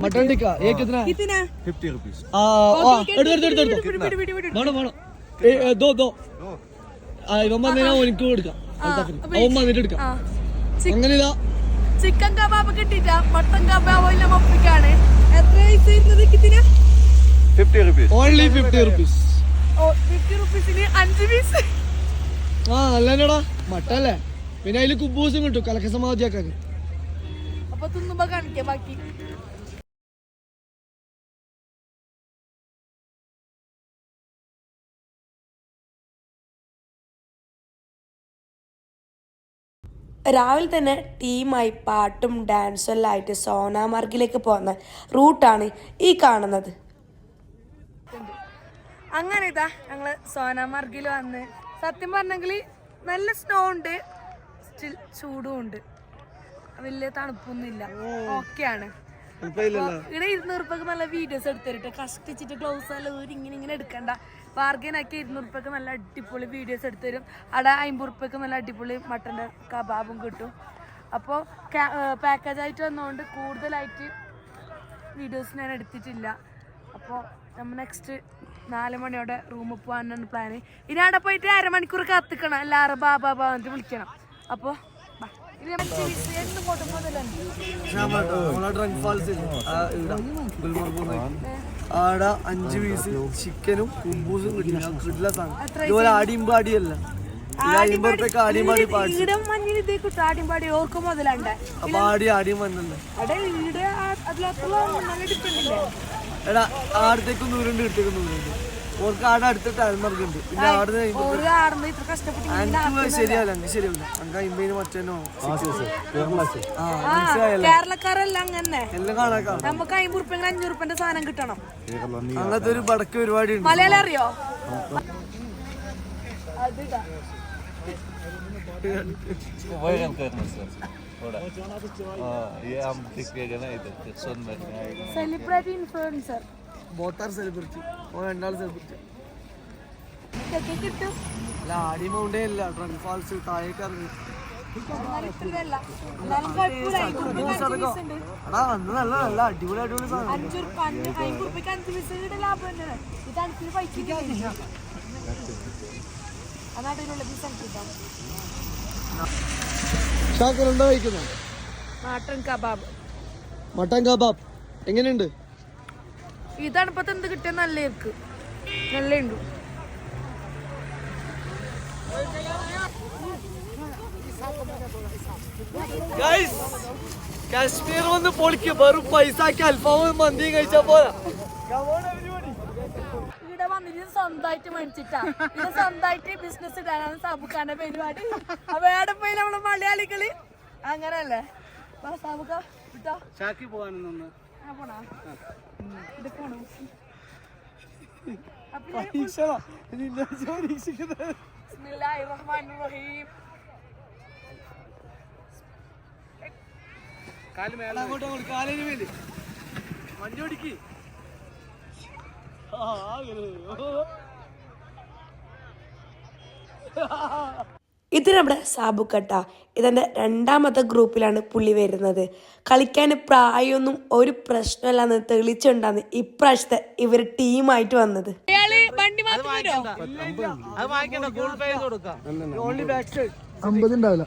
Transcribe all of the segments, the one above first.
Mutton tikka ये कितना है कितना फिफ्टी रुपीज आ, आ, എടുത്തോ, എടുത്തോ, എടുത്തോ, എടുത്തോ. വിട്, വിട്, വിട്, വിട്. വേണം വേണം ഏ, ഏ, ദോ ദോ ആ ഇവൻ വന്നതിനാ എനിക്ക് കൊടുക്കാം അവൻ വന്നിട്ട് എടുക്കാം ആ ചി- അങ്ങനെ ഇതാ ചിക്കൻ കബാബ് കിട്ടിട്ടാ മട്ടൻ കബാബ് എല്ലാം ഒപ്പിക്കാണ് എത്ര പൈസ വരുന്നത് കിട്ടിന fifty rupees only fifty rupees ഓ ഫിഫ്റ്റി റുപ്പീസിന് അഞ്ച് പീസ് ആ നല്ലതാ മട്ടല്ലേ പിന്നെ അതില് കുബൂസും കിട്ടും കലക്ക സമാധിയാക്കാൻ അപ്പൊ തിന്നുമ്പോ കാണിക്കാം ബാക്കി രാവിലെ തന്നെ ടീമായി പാട്ടും ഡാൻസും എല്ലാം ആയിട്ട് സോനാമാർഗിലേക്ക് പോകുന്ന റൂട്ടാണ് ഈ കാണുന്നത്. അങ്ങനെ ഇതാ ഞങ്ങൾ സോനാമാർഗിൽ വന്ന്. സത്യം പറഞ്ഞെങ്കിൽ നല്ല സ്നോ ഉണ്ട്. സ്റ്റിൽ ചൂടും ഉണ്ട്. വലിയ തണുപ്പൊന്നുമില്ല. ഓക്കെയാണ് ഇവിടെ ഇരുന്നൂറ് രൂപക്ക് നല്ല വീഡിയോസ് എടുത്തരട്ടെ കഷ്ടിച്ചിട്ട് ഗ്ലൗസ് എല്ലാം ഇങ്ങനെ ഇങ്ങനെ എടുക്കണ്ട. ബാർഗൈനാക്കി ഇരുന്നൂറ് രൂപക്ക് നല്ല അടിപൊളി വീഡിയോസ് എടുത്തരും അവിടെ അമ്പത് രൂപക്ക് നല്ല അടിപൊളി മട്ടന്റെ കബാബും കിട്ടും. അപ്പോൾ പാക്കേജ് ആയിട്ട് വന്നുകൊണ്ട് കൂടുതലായിട്ട് വീഡിയോസ് ഞാൻ എടുത്തിട്ടില്ല. അപ്പോൾ നമ്മൾ നെക്സ്റ്റ് നാല് മണിയോടെ റൂമിൽ പോകാനാണ് പ്ലാന് ഇനി അവിടെ പോയിട്ട് അരമണിക്കൂർ കത്തിക്കണം. എല്ലാവരും ബാബാ ബാ ബാ എന്നിട്ട് വിളിക്കണം. അപ്പോൾ ഫോട്ടോ കൊണ്ടും ആടെ അഞ്ച് പീസ് ചിക്കനും കുമ്പൂസും കിട്ടില്ല കിട്ടില്ല സാധനം. ഇതുപോലെ ആടിയും അപ്പൊ ആടി വന്നല്ലേ. എടാ ആടത്തേക്കും ദൂരം ദൂരമുണ്ട് ഓർക്ക് ആടെ അടുത്തിട്ട് ഉണ്ട് പിന്നെ അവിടെ എനിക്ക് ശരിയാവില്ല എനിക്ക് മറ്റേനോ കേരളക്കാരെല്ലാം അങ്ങനെ. എല്ലാം നമുക്ക് സാധനം കിട്ടണം. അങ്ങനത്തെ ഒരു പടക്ക് പരിപാടി ഉണ്ട്. അറിയോ? Celebrity influencer both are celebrity. ഓ രണ്ടാൾ സെലിബ്രിറ്റി. അല്ല ആടി മൗണ്ടേ അല്ല ട്രങ്ക് ഫാൾസ് താഴേക്ക് ഇറങ്ങി. അന്ന് നല്ല നല്ല അടിപൊളി അടിപൊളി. ഷാക്കർ എന്താ കഴിക്കുന്നത് നാട്ടൻ കബാബ്. Mutton kebab. എങ്ങനെയുണ്ട്? ഈ തണുപ്പത്ത് എന്ത് കിട്ടിയ നല്ല ഇരിക്ക് നല്ല ഉണ്ട് കാശ്മീർ വന്ന് പൊളിക്ക്. വെറും പൈസക്ക് അൽഫാമും മന്തിയും കഴിച്ചാ പോരാ. ഇവിടെ വന്നിട്ട് സ്വന്തമായിട്ട് മേടിച്ചിട്ടാ. ഇത് സ്വന്തമായിട്ട് ബിസിനസ് ഇടാനാണ് സാബുക്കാന്റെ പരിപാടി. അവിടെ പോയി നമ്മൾ മലയാളികൾ? അങ്ങനല്ലേ. വാ സാബുക്ക ചാക്കി ഷാക്കി പോകാനൊന്ന് പരീക്ഷ പരീക്ഷിക്കുന്നത് വണ്ടി ഓടിക്ക് ആ അങ്ങനെ. ഇത് നമ്മുടെ സാബുക്കട്ട ഇതെന്റെ രണ്ടാമത്തെ ഗ്രൂപ്പിലാണ് പുള്ളി വരുന്നത്. കളിക്കാൻ പ്രായമൊന്നും ഒരു പ്രശ്നമല്ലാന്ന് തെളിച്ചുണ്ടാന്ന് ഇപ്രാവശ്യത്തെ ഇവർ ടീമായിട്ട് വന്നത്. അമ്പത് ഉണ്ടാവില്ല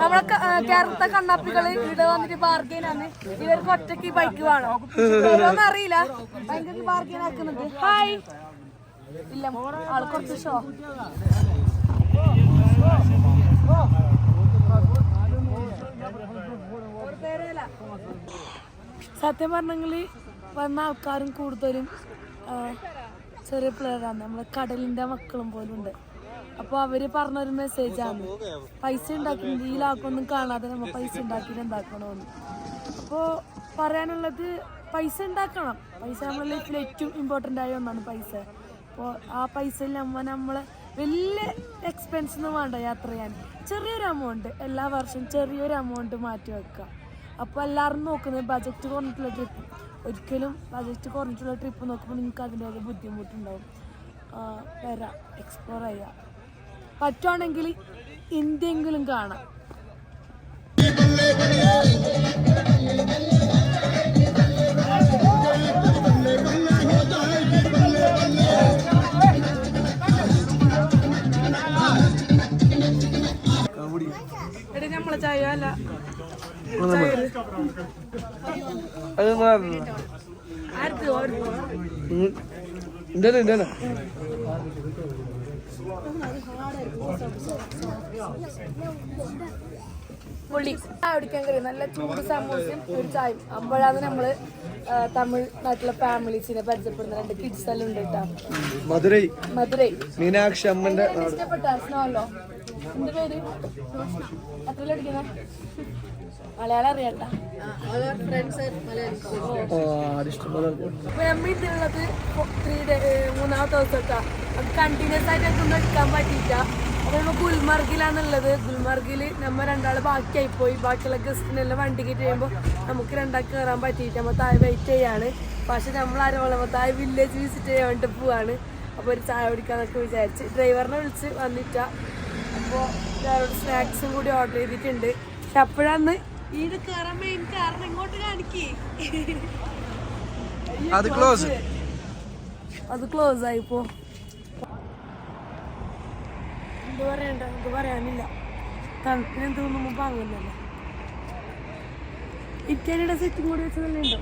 നമ്മളെ കേരളത്തെ കണ്ണാപ്പികൾ ഇവിടെ വന്നിട്ട് ബാർഗൈനാണ് ഇവർക്ക് ഒറ്റയ്ക്ക് ബൈക്ക് വേണോ. ഓരോന്നും അറിയില്ല. ഭയങ്കര ബാർഗെയിൻ ആക്കുന്നുണ്ട്. ഹായ് ഇല്ല ആൾ കുറച്ച് ഷോ സത്യം പറഞ്ഞെങ്കിൽ വന്ന ആൾക്കാരും കൂടുതലും ചെറിയ പിള്ളേരാണ് നമ്മളെ കടലിന്റെ മക്കളും പോലും ഉണ്ട് അപ്പോൾ അവർ പറഞ്ഞൊരു ആണ്. പൈസ ഉണ്ടാക്കുന്നത് ഈ ലാക്കൊന്നും കാണാതെ നമ്മൾ പൈസ ഉണ്ടാക്കിയിട്ട് എന്താക്കണമെന്ന് അപ്പോൾ പറയാനുള്ളത് പൈസ ഉണ്ടാക്കണം. പൈസ നമ്മുടെ ലൈഫിൽ ഏറ്റവും ഇമ്പോർട്ടന്റ് ആയ ഒന്നാണ് പൈസ. അപ്പോൾ ആ പൈസയിൽ നമ്മ നമ്മളെ വലിയ എക്സ്പെൻസ് ഒന്നും വേണ്ട യാത്ര ചെയ്യാൻ. ചെറിയൊരു എമൗണ്ട് എല്ലാ വർഷവും ചെറിയൊരു എമൗണ്ട് മാറ്റി വെക്കുക അപ്പോൾ എല്ലാവരും നോക്കുന്നത് ബജറ്റ് കുറഞ്ഞിട്ടുള്ള ട്രിപ്പ് ഒരിക്കലും ബജറ്റ് കുറഞ്ഞിട്ടുള്ള ട്രിപ്പ് നോക്കുമ്പോൾ നിങ്ങൾക്ക് അതിന്റെ ബുദ്ധിമുട്ടുണ്ടാവും. വരാം. എക്സ്പ്ലോർ ചെയ്യാം. പറ്റുവാണെങ്കിൽ ഇന്ത്യയെങ്കിലും കാണാം. എടി നമ്മളെ ആർക്ക്? പുള്ളി ചായ കുടിക്കാൻ കഴിയും. നല്ല ചൂട് സമൂസയും ഒരു ചായയും. അപ്പോഴാണ് നമ്മൾ തമിഴ്നാട്ടിലെ തമിഴ് നാട്ടിലെ ഫാമിലീസിനെ പരിചയപ്പെടുന്ന രണ്ട് കിഡ്സ് എല്ലാം ഉണ്ട് കേട്ടോ. മധുരൈ. മധുരൈ. മീനാക്ഷി അമ്മന്റെ ഇഷ്ടപ്പെട്ട സ്നോല്ലോ എന്റെ പേര്? എത്ര അടിക്കുന്ന മലയാളം അറിയണ്ട ആ ഇഷ്ടംപോലെ നമ്മൾ ഇതിലുള്ളത് ത്രീ ഡേ മൂന്നാമത്തെ ദിവസം അത് കണ്ടിന്യൂസ് ആയിട്ട് എനിക്കൊന്നും എടുക്കാൻ പറ്റിയില്ല. അപ്പൊ നമ്മൾ ഗുൽമർഗിലാണുള്ളത് ഗുൽമർഗിൽ നമ്മ രണ്ടാൾ ബാക്കിയായി പോയി ബാക്കിയുള്ള ഗസ്റ്റിനെല്ലാം വണ്ടി കിട്ടി കഴിയുമ്പോൾ നമുക്ക് രണ്ടാൾ കയറാൻ പറ്റിയിട്ട് നമ്മൾ താഴെ വെയിറ്റ് ചെയ്യാണ്. പക്ഷെ നമ്മൾ ആരോളം താഴെ വില്ലേജ് വിസിറ്റ് ചെയ്യാൻ വേണ്ടി പോവാണ്. അപ്പോൾ ഒരു ചായ കുടിക്കാന്നൊക്കെ വിചാരിച്ച് ഡ്രൈവറിനെ വിളിച്ച് വന്നിട്ട. അപ്പോൾ സ്നാക്സും കൂടി ഓർഡർ ചെയ്തിട്ടുണ്ട്. പക്ഷെ അപ്പോഴാന്ന് ഈട് കയറാൻ മെയിൻ കാരണം ഇങ്ങോട്ട് കാണിക്കേ. അത് ക്ലോസ് അത് ക്ലോസ് ആയിപ്പോ. എന്ത് പറയണ്ട? എന്ത് പറയാനില്ല. തണുപ്പിന് എന്ത് തോന്നുമ്പോ വാങ്ങുന്നല്ലോ ഇറ്റാലിയുടെ സെറ്റും കൂടി വെച്ച് തന്നെ ഉണ്ടോ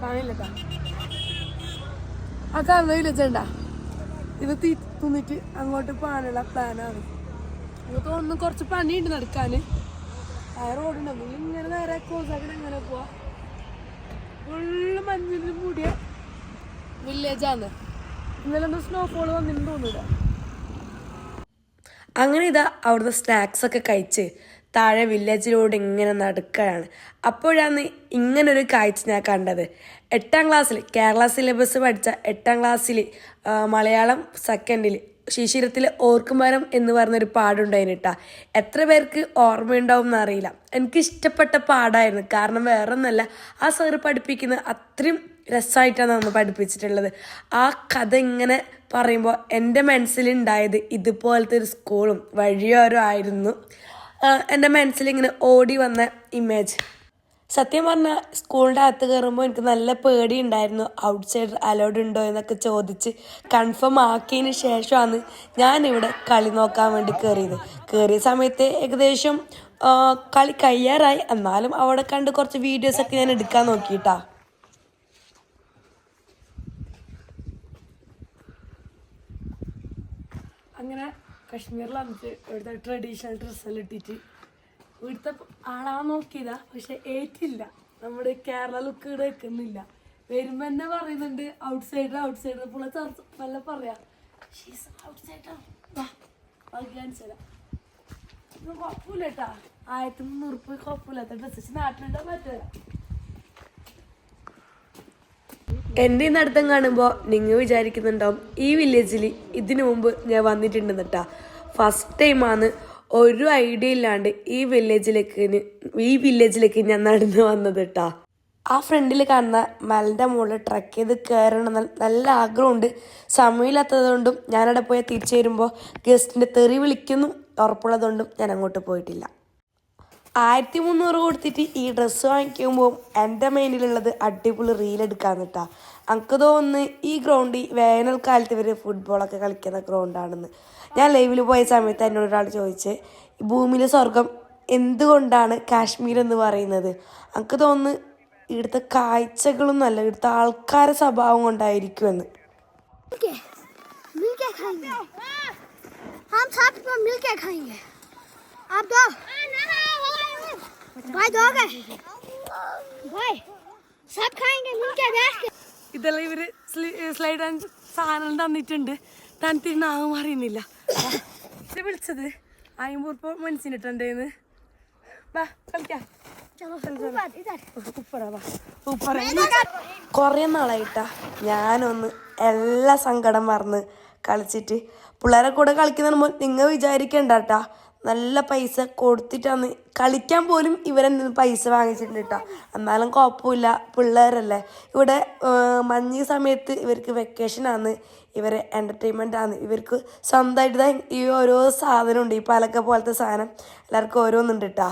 കാണില്ല ആ കാണുന്ന ഇത് തീ തിന്നിട്ട് അങ്ങോട്ട് പോകാനുള്ള പ്ലാനാണ് നമുക്ക് തോന്നുന്നു കുറച്ച് പണിയുണ്ട് നടക്കാൻ ആ ഇങ്ങനെ നേരെ കോസാക്കണം എങ്ങനെ പോവാ. ഫുള്ള് മഞ്ഞിൽ മൂടിയ വില്ലേജാണ് ഇന്നലെ ഒന്ന് സ്നോഫോൾ വന്നിട്ട് തോന്നില്ല അങ്ങനെ ഇതാ അവിടുത്തെ സ്നാക്സ് ഒക്കെ കഴിച്ച് താഴെ വില്ലേജിലൂടെ ഇങ്ങനെ നടക്കുകയാണ് അപ്പോഴാണ് ഇങ്ങനൊരു കാഴ്ച ഞാൻ കണ്ടത്. എട്ടാം ക്ലാസ്സിൽ കേരള സിലബസ് പഠിച്ച എട്ടാം ക്ലാസ്സിൽ മലയാളം സെക്കൻഡിൽ ശിശിരത്തിൽ ഓർക്കുമരം എന്ന് പറഞ്ഞൊരു പാടുണ്ടായിരുന്നു കേട്ടാ എത്ര പേർക്ക് ഓർമ്മയുണ്ടാവും എന്നറിയില്ല എനിക്ക് ഇഷ്ടപ്പെട്ട പാടായിരുന്നു. കാരണം വേറെ ഒന്നല്ല ആ സാറ് പഠിപ്പിക്കുന്ന അത്രയും രസമായിട്ടാണ് നമ്മൾ പഠിപ്പിച്ചിട്ടുള്ളത്. ആ കഥ ഇങ്ങനെ പറയുമ്പോൾ എന്റെ മനസ്സിലുണ്ടായത് ഇതുപോലത്തെ ഒരു സ്കൂളും വഴിയോരോ ആയിരുന്നു. എന്റെ മനസ്സിലിങ്ങനെ ഓടി വന്ന ഇമേജ് സത്യം പറഞ്ഞാൽ സ്കൂളിന്റെ അകത്ത് കയറുമ്പോൾ എനിക്ക് നല്ല പേടി ഉണ്ടായിരുന്നു. ഔട്ട് സൈഡ് അലൗഡ് ഉണ്ടോ എന്നൊക്കെ ചോദിച്ച് കൺഫേം ആക്കിയതിന് ശേഷമാണ് ഞാനിവിടെ കളി നോക്കാൻ വേണ്ടി കയറിയത് കയറിയ സമയത്ത് ഏകദേശം കളി കയ്യാറായി എന്നാലും അവിടെ കണ്ട് കുറച്ച് വീഡിയോസൊക്കെ ഞാൻ എടുക്കാൻ നോക്കിയിട്ടാ. അങ്ങനെ കശ്മീരിലാണ് ഇവിടുത്തെ ട്രഡീഷണൽ ഡ്രസ്സെല്ലാം ഇട്ടിട്ട് ഇവിടുത്തെ ആളാ നോക്കിയതാ പക്ഷെ ഏറ്റില്ല. നമ്മുടെ കേരള ലുക്ക് ഇവിടെ വെക്കുന്നില്ല. വരുമ്പോ തന്നെ പറയുന്നുണ്ട് ഔട്ട് സൈഡർ ഔട്ട് സൈഡർ പുള്ള ചർച്ച നല്ല പറയാ. ഔട്ട് സൈഡർ വാ കുഴപ്പമില്ല കേട്ടാ. ആയിരത്തി മുന്നൂറ് രൂപ കുഴപ്പമില്ലാത്ത ഡ്രസ്സ് നാട്ടിലുണ്ടോ പറ്റില്ല എന്റെ കാണുമ്പോൾ നിങ്ങൾ വിചാരിക്കുന്നുണ്ടാവും ഈ വില്ലേജിൽ ഇതിനു മുമ്പ് ഞാൻ വന്നിട്ടുണ്ടെന്നിട്ടാ ഫസ്റ്റ് ടൈമാണ് ഒരു ഐഡിയ ഇല്ലാണ്ട് ഈ വില്ലേജിലേക്ക് ഈ വില്ലേജിലേക്ക് ഞാൻ നടന്നു വന്നത് കേട്ടാ ആ ഫ്രണ്ടിൽ കാണുന്ന മലന്റെ മുകളിൽ ട്രക്ക് ചെയ്ത് കയറണം നല്ല ആഗ്രഹമുണ്ട്. സമയമില്ലാത്തതുകൊണ്ടും ഞാനവിടെ പോയാൽ തിരിച്ചു വരുമ്പോൾ ഗസ്റ്റിന്റെ തെറി വിളിക്കുന്നു. ഉറപ്പുള്ളതുകൊണ്ടും ഞാൻ അങ്ങോട്ട് പോയിട്ടില്ല. ആയിരത്തി മുന്നൂറ് കൊടുത്തിട്ട് ഈ ഡ്രസ്സ് വാങ്ങിക്കുമ്പോൾ എന്റെ മൈൻഡിലുള്ളത് അടിപൊളി റീലെടുക്കാൻ കേട്ടാ എനിക്ക് തോന്നുന്നു ഈ ഗ്രൗണ്ട് വേനൽക്കാലത്ത് ഇവർ ഫുട്ബോളൊക്കെ കളിക്കുന്ന ഗ്രൗണ്ടാണെന്ന് ഞാൻ ലൈവിൽ പോയ സമയത്ത് എന്നോട് ഒരാൾ ചോദിച്ച് ഭൂമിയിലെ സ്വർഗം എന്തുകൊണ്ടാണ് കാശ്മീർ എന്ന് പറയുന്നത്? എനിക്ക് തോന്നുന്നു ഇവിടുത്തെ കാഴ്ചകളൊന്നും അല്ല ഇവിടുത്തെ ആൾക്കാരെ സ്വഭാവം കൊണ്ടായിരിക്കുമെന്ന്. ഇതെല്ലാം ഇവർ സ്ലൈഡ് സാധനം തന്നിട്ടുണ്ട്. തന്നിട്ട് തിന്നാകും അറിയുന്നില്ല വിളിച്ചത്? അയ്യൂർപ്പ മനസ്സിനിട്ടുണ്ടേന്ന് വാ കളിക്കാം. കുറേ നാളായിട്ടാ ഞാനൊന്ന് എല്ലാ സങ്കടം മറന്ന് കളിച്ചിട്ട്. പിള്ളേരെ കൂടെ കളിക്കുന്ന നിങ്ങൾ വിചാരിക്കണ്ട കേട്ടാ നല്ല പൈസ കൊടുത്തിട്ടാണ് കളിക്കാൻ പോലും ഇവരെന്നെ പൈസ വാങ്ങിച്ചിട്ടുണ്ട് കേട്ടോ. എന്നാലും കുഴപ്പമില്ല പിള്ളേരല്ലേ. ഇവിടെ മഞ്ഞ് സമയത്ത് ഇവർക്ക് വെക്കേഷനാണ് ഇവരെ എന്റർടൈൻമെന്റ് ആണ്. ഇവർക്ക് സ്വന്തമായിട്ട് ഈ ഓരോ സാധനം ഉണ്ട് ഈ പലക്ക പോലത്തെ സാധനം. എല്ലാവർക്കും ഓരോന്നുണ്ട് കേട്ടോ.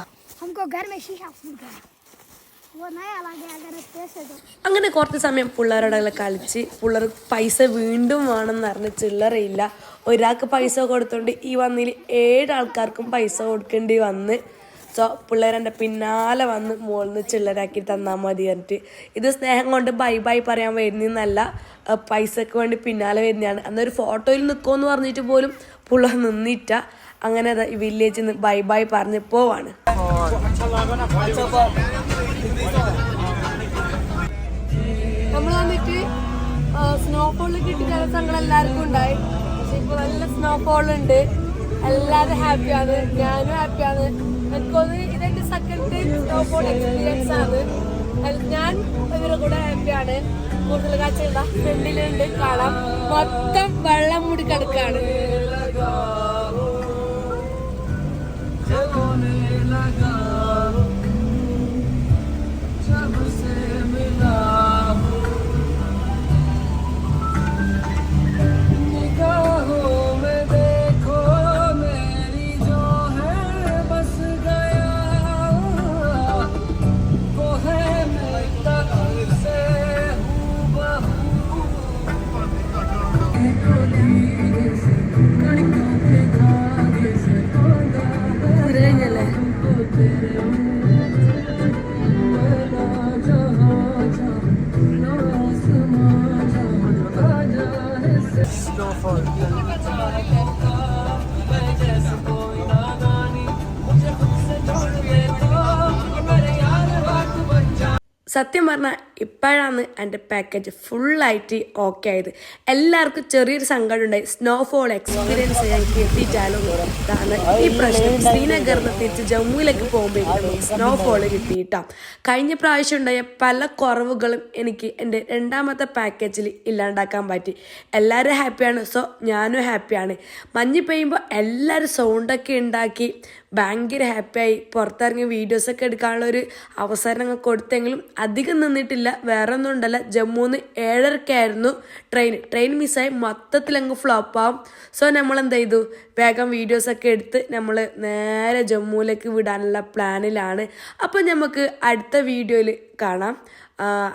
അങ്ങനെ കുറച്ച് സമയം പിള്ളേരുടെ കളിച്ച് പിള്ളേർ പൈസ വീണ്ടും വേണമെന്ന് പറഞ്ഞ് ചില്ലറയില്ല. ഒരാൾക്ക് പൈസ കൊടുത്തോണ്ട് ഈ വന്നതിൽ ഏഴ് ആൾക്കാർക്കും പൈസ കൊടുക്കേണ്ടി വന്ന്. സോ പിള്ളേരെന്റെ പിന്നാലെ വന്ന് മുകളിൽ നിന്ന് ചില്ലറാക്കി തന്നാൽ മതി പറഞ്ഞിട്ട്. ഇത് സ്നേഹം കൊണ്ട് ബൈ ബൈ പറയാൻ വരുന്നതെന്നല്ല അഹ് പൈസക്ക് വേണ്ടി പിന്നാലെ വരുന്നതാണ്. അന്നൊരു ഫോട്ടോയിൽ നിൽക്കുമെന്ന് പറഞ്ഞിട്ട് പോലും പിള്ളേർ നിന്നിട്ട അങ്ങനെ വില്ലേജിൽ നിന്ന് ബൈ ബൈ പറഞ്ഞ് പോവാണ്. നമ്മൾ വന്നിട്ട് സ്നോഫോളിൽ കിട്ടിയ ദിവസങ്ങൾ എല്ലാവർക്കും ഉണ്ടായി. പക്ഷെ ഇപ്പൊ നല്ല സ്നോഫോൾ ഉണ്ട്. എല്ലാവരും ഹാപ്പിയാണ് ഞാനും ഹാപ്പിയാണ് എനിക്കൊന്ന് ഇതെന്റെ സെക്കൻഡ് സ്നോഫോൾ എക്സ്പീരിയൻസ് ആണ്. ഞാൻ ഇവരുടെ കൂടെ ഹാപ്പിയാണ് കൂടുതൽ കാഴ്ച ഫ്രണ്ടിലുണ്ട് കാണാം. മൊത്തം വെള്ളം മൂടി കിടക്കാണ്. സത്യം പറഞ്ഞാൽ ഇപ്പോഴാണ് എന്റെ പാക്കേജ് ഫുള്ളായിട്ട് ഓക്കെ ആയത്. എല്ലാവർക്കും ചെറിയൊരു സങ്കടം ഉണ്ടായി സ്നോഫോൾ എക്സ്പീരിയൻസ് ഞങ്ങൾക്ക് കിട്ടിയിട്ടാലും ഇതാണ് ഈ പ്രശ്നം. ശ്രീനഗറിൽ നിന്ന് തിരിച്ച് ജമ്മുവിലേക്ക് പോകുമ്പോഴേക്കും സ്നോഫോൾ കിട്ടിയിട്ടാം. കഴിഞ്ഞ പ്രാവശ്യം ഉണ്ടായ പല കുറവുകളും എനിക്ക് എന്റെ രണ്ടാമത്തെ പാക്കേജിൽ ഇല്ലാണ്ടാക്കാൻ പറ്റി. എല്ലാവരും ഹാപ്പിയാണ് സോ ഞാനും ഹാപ്പിയാണ് മഞ്ഞ് പെയ്യുമ്പോൾ എല്ലാവരും സൗണ്ടൊക്കെ ഉണ്ടാക്കി ഭയങ്കര ഹാപ്പിയായി പുറത്തിറങ്ങി വീഡിയോസൊക്കെ എടുക്കാനുള്ള ഒരു അവസരം ഞങ്ങൾ കൊടുത്തെങ്കിലും അധികം നിന്നിട്ടില്ല. വേറെ ഒന്നും ഉണ്ടല്ല ജമ്മുന്ന് ഏഴരക്കായിരുന്നു ട്രെയിൻ ട്രെയിൻ മിസ്സായി മൊത്തത്തിൽ അങ്ങ് ഫ്ലോപ്പാവും സോ നമ്മൾ എന്ത് ചെയ്തു? വേഗം വീഡിയോസൊക്കെ എടുത്ത് നമ്മൾ നേരെ ജമ്മുവിലേക്ക് വിടാനുള്ള പ്ലാനിലാണ് അപ്പോൾ നമുക്ക് അടുത്ത വീഡിയോയിൽ കാണാം.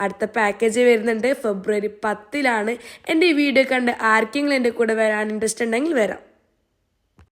അടുത്ത പാക്കേജ് വരുന്നുണ്ട്. ഫെബ്രുവരി പത്തിലാണ്. എന്റെ ഈ വീഡിയോ കണ്ട് ആർക്കെങ്കിലും എന്റെ കൂടെ വരാൻ ഇൻട്രസ്റ്റ് ഉണ്ടെങ്കിൽ വരാം.